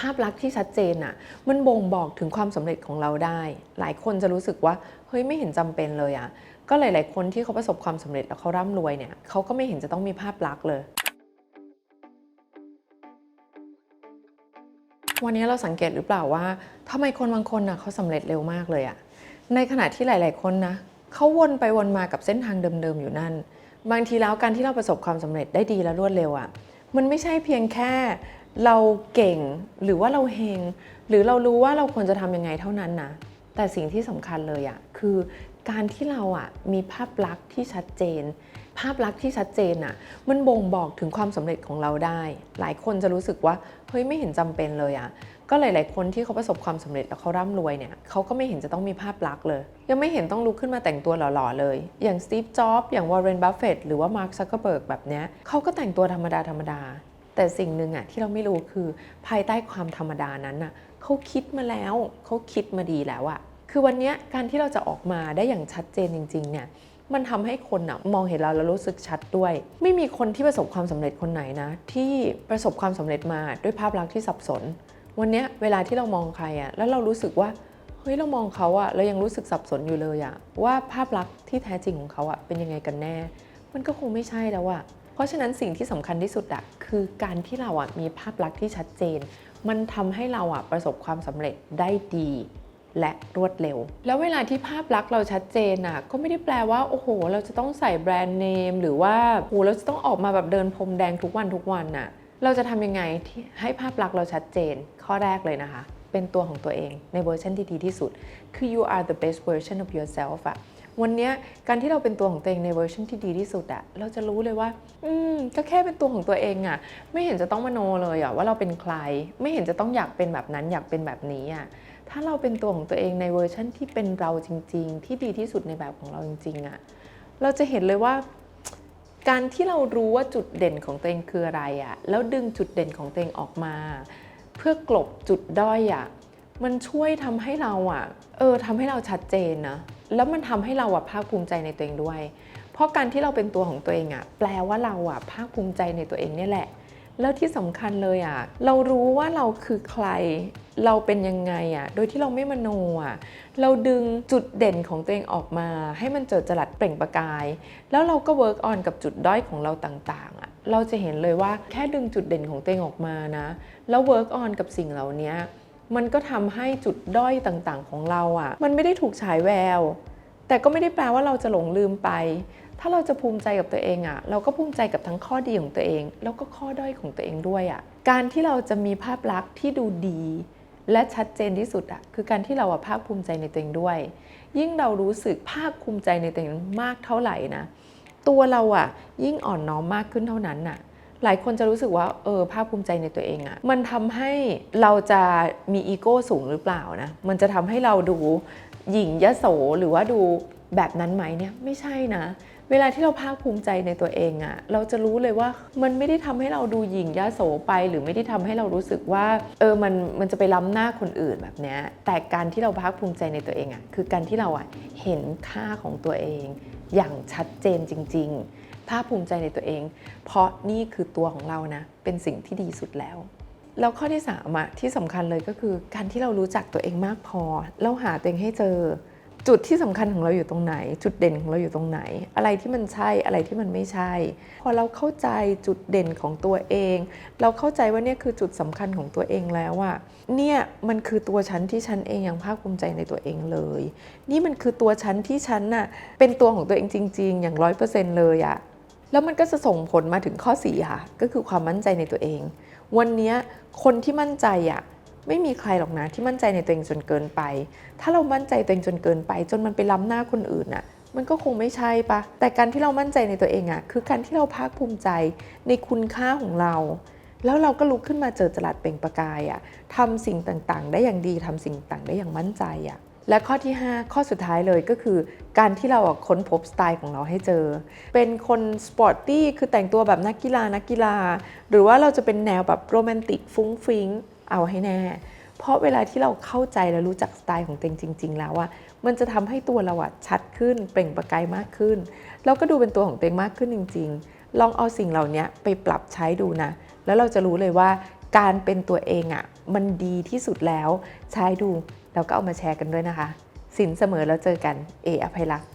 ภาพลักษณ์ที่ชัดเจนอะมันบ่งบอกถึงความสำเร็จของเราได้ หลายคนจะรู้สึกว่าเฮ้ยไม่เห็นจำเป็นเลยอะก็หลาย ๆ คนที่เขาประสบความสำเร็จแล้วเขาร่ำรวยเนี่ยเขาก็ไม่เห็นจะต้องมีภาพลักษณ์เลย วันนี้เราสังเกตหรือเปล่าว่าทำไมคนบางคนน่ะเขาสำเร็จเร็วมากเลยอะในขณะที่หลาย ๆ คนนะเขาวนไปวนมากับเส้นทางเดิม ๆ อยู่นั่น บางทีแล้วการที่เราประสบความสำเร็จได้ดีและรวดเร็วอะมันไม่ใช่เพียงแค่ เราเก่งหรือว่าเราเฮงหรือเรารู้ว่าเราควรจะทำยังไงเท่านั้นนะแต่สิ่งที่สำคัญเลยอะคือการที่เราอะมีภาพลักษณ์ที่ชัดเจน ภาพลักษณ์ที่ชัดเจนอะมันบ่งบอกถึงความสำเร็จของเราได้ หลายคนจะรู้สึกว่าเฮ้ยไม่เห็นจำเป็นเลยอะก็หลาย ๆ คนที่เขาประสบความสำเร็จแล้วเขาร่ำรวยเนี่ยเขาก็ไม่เห็นจะต้องมีภาพลักษณ์เลย ยังไม่เห็นต้องลุกขึ้นมาแต่งตัวหล่อ ๆ เลย อย่างสตีฟ จ็อบส์อย่างวอร์เรน บัฟเฟตหรือว่ามาร์คซักเกอร์เบิร์กแบบเนี้ยเขาก็แต่งตัวธรรมดา ธรรมดา แต่สิ่งหนึ่งอะที่เราไม่รู้คือภายใต้ความธรรมดานั้นอะเขาคิดมาแล้วเขาคิดมาดีแล้วอะคือวันนี้การที่เราจะออกมาได้อย่างชัดเจนจริงๆเนี่ยมันทำให้คนอะมองเห็นเราแล้วรู้สึกชัดด้วย ไม่มีคนที่ประสบความสำเร็จคนไหนนะ ที่ประสบความสำเร็จมาด้วยภาพลักษณ์ที่สับสน วันนี้เวลาที่เรามองใครอะแล้วเรารู้สึกว่าเฮ้ยเรามองเขาอะเรายังรู้สึกสับสนอยู่เลยอะว่าภาพลักษณ์ที่แท้จริงของเขาอะเป็นยังไงกันแน่ มันก็คงไม่ใช่แล้วอะ เพราะฉะนั้นสิ่งที่สำคัญที่สุดอะคือการที่เราอะมีภาพลักษณ์ที่ชัดเจน มันทำให้เราอะประสบความสำเร็จได้ดีและรวดเร็ว แล้วเวลาที่ภาพลักษณ์เราชัดเจนน่ะ ก็ไม่ได้แปลว่า โอ้โห เราจะต้องใส่แบรนด์เนม หรือว่าโอ้โหเราจะต้องออกมาแบบเดินพรมแดงทุกวันทุกวันน่ะ เราจะทำยังไงที่ให้ภาพลักษณ์เราชัดเจน ข้อแรกเลยนะคะ เป็นตัวของตัวเองในเวอร์ชันที่ดีที่สุด คือ you are the best version of yourself อะ วันนี้การที่เราเป็นตัวของตัวเองในเวอร์ชันที่ดีที่สุดอะเราจะรู้เลยว่า อืมก็แค่เป็นตัวของตัวเองอะไม่เห็นจะต้องมโนเลยอะว่าเราเป็นใคร ไม่เห็นจะต้องอยากเป็นแบบนั้นอยากเป็นแบบนี้อะถ้าเราเป็นตัวของตัวเองในเวอร์ชันที่เป็นเราจริง ๆ ที่ดีที่สุดในแบบของเราจริงๆอะเราจะเห็นเลยว่า การที่เรารู้ว่าจุดเด่นของตัวเองคืออะไรอะแล้วดึงจุดเด่นของตัวเองออกมา เพื่อกลบจุดด้อยอะมันช่วยทำให้เราอะเออทำให้เราชัดเจนนะ แล้วมันทำให้เราอะภาคภูมิใจในตัวเองด้วย เพราะการที่เราเป็นตัวของตัวเองอะแปลว่าเราอะภาคภูมิใจในตัวเองเนี่ยแหละ แล้วที่สำคัญเลยอะเรารู้ว่าเราคือใคร เราเป็นยังไงอะโดยที่เราไม่มโนอะเราดึงจุดเด่นของตัวเองออกมา ให้มันเจิดจรัสเปล่งประกาย แล้วเราก็เวิร์กออนกับจุดด้อยของเราต่างๆอะเราจะเห็นเลยว่าแค่ดึงจุดเด่นของตัวเองออกมานะ แล้วเวิร์กออนกับสิ่งเหล่านี้ มันก็ทำให้จุดด้อยต่างๆ ของเราอะมันไม่ได้ถูกฉายแวว แต่ก็ไม่ได้แปลว่าเราจะหลงลืมไป ถ้าเราจะภูมิใจกับตัวเองอะเราก็ภูมิใจกับทั้งข้อดีของตัวเอง แล้วก็ข้อด้อยของตัวเองด้วยอะการที่เราจะมีภาพลักษณ์ที่ดูดี และชัดเจนที่สุดอะคือการที่เราอะภาคภูมิใจในตัวเองด้วย ยิ่งเรารู้สึกภาคภูมิใจในตัวเองมากเท่าไหร่นะ ตัวเราอะยิ่งอ่อนน้อมมากขึ้นเท่านั้นน่ะ หลายคนจะรู้สึกว่าเออภาคภูมิใจในตัวเองอะมันทำให้เราจะมีอีโก้สูงหรือเปล่านะมันจะทำให้เราดูหยิ่งยโสหรือว่าดูแบบนั้นไหมเนี่ยไม่ใช่นะ เวลาที่เราภาคภูมิใจในตัวเองอะเราจะรู้เลยว่ามันไม่ได้ทำให้เราดูหยิ่งยโสไป หรือไม่ได้ทำให้เรารู้สึกว่าเออมันมันจะไปล้ำหน้าคนอื่นแบบเนี้ยแต่การที่เราภาคภูมิใจในตัวเองอะคือการที่เราอะเห็นค่าของตัวเอง อย่างชัดเจนจริง ๆ ภาคภูมิใจในตัวเอง เพราะนี่คือตัวของเรานะ เป็นสิ่งที่ดีสุดแล้ว แล้วข้อที่3อะที่สำคัญเลยก็คือ การที่เรารู้จักตัวเองมากพอแล้วหาตัวเองให้เจอ จุดที่สำคัญของเราอยู่ตรงไหน จุดเด่นของเราอยู่ตรงไหน อะไรที่มันใช่อะไรที่มันไม่ใช่ พอเราเข้าใจจุดเด่นของตัวเอง เราเข้าใจว่าเนี่ยคือจุดสำคัญของตัวเองแล้วอะเนี่ยมันคือตัวฉันที่ฉันเองยังภาคภูมิใจในตัวเองเลย นี่มันคือตัวฉันที่ฉันน่ะเป็นตัวของตัวเองจริง ๆ อย่างร้อยเปอร์เซ็นต์เลยอะ แล้วมันก็จะส่งผลมาถึงข้อ4ค่ะก็คือความมั่นใจในตัวเอง วันนี้คนที่มั่นใจอะไม่มีใครหรอกนะที่มั่นใจในตัวเองจนเกินไป ถ้าเรามั่นใจตัวเองจนเกินไป จนมันไปล้ำหน้าคนอื่นน่ะมันก็คงไม่ใช่ปะแต่การที่เรามั่นใจในตัวเองอะคือการที่เราภาคภูมิใจในคุณค่าของเรา แล้วเราก็ลุกขึ้นมาเจอจลัดเปล่งประกายอะทำสิ่งต่างๆ ได้อย่างดีทำสิ่งต่างได้อย่างมั่นใจอะ และข้อที่ 5 ข้อสุดท้ายเลยก็คือ การที่เราค้นพบสไตล์ของเราให้เจอ เป็นคนสปอร์ตตี้คือแต่งตัวแบบนักกีฬานักกีฬา หรือว่าเราจะเป็นแนวแบบโรแมนติกฟุ้งฟิ้งเอาให้แน่ เพราะเวลาที่เราเข้าใจและรู้จักสไตล์ของตัวเองจริง ๆ แล้วอะมันจะทำให้ตัวเราอะชัดขึ้น เปล่งประกายมากขึ้น แล้วก็ดูเป็นตัวของตัวเองมากขึ้นจริง ๆ ลองเอาสิ่งเหล่านี้ไปปรับใช้ดูนะ แล้วเราจะรู้เลยว่าการเป็นตัวเองอะมันดีที่สุดแล้วใช้ดู แล้วก็เอามาแชร์กันด้วยนะคะ สินเสมอแล้วเจอกัน เออภัยรักษ์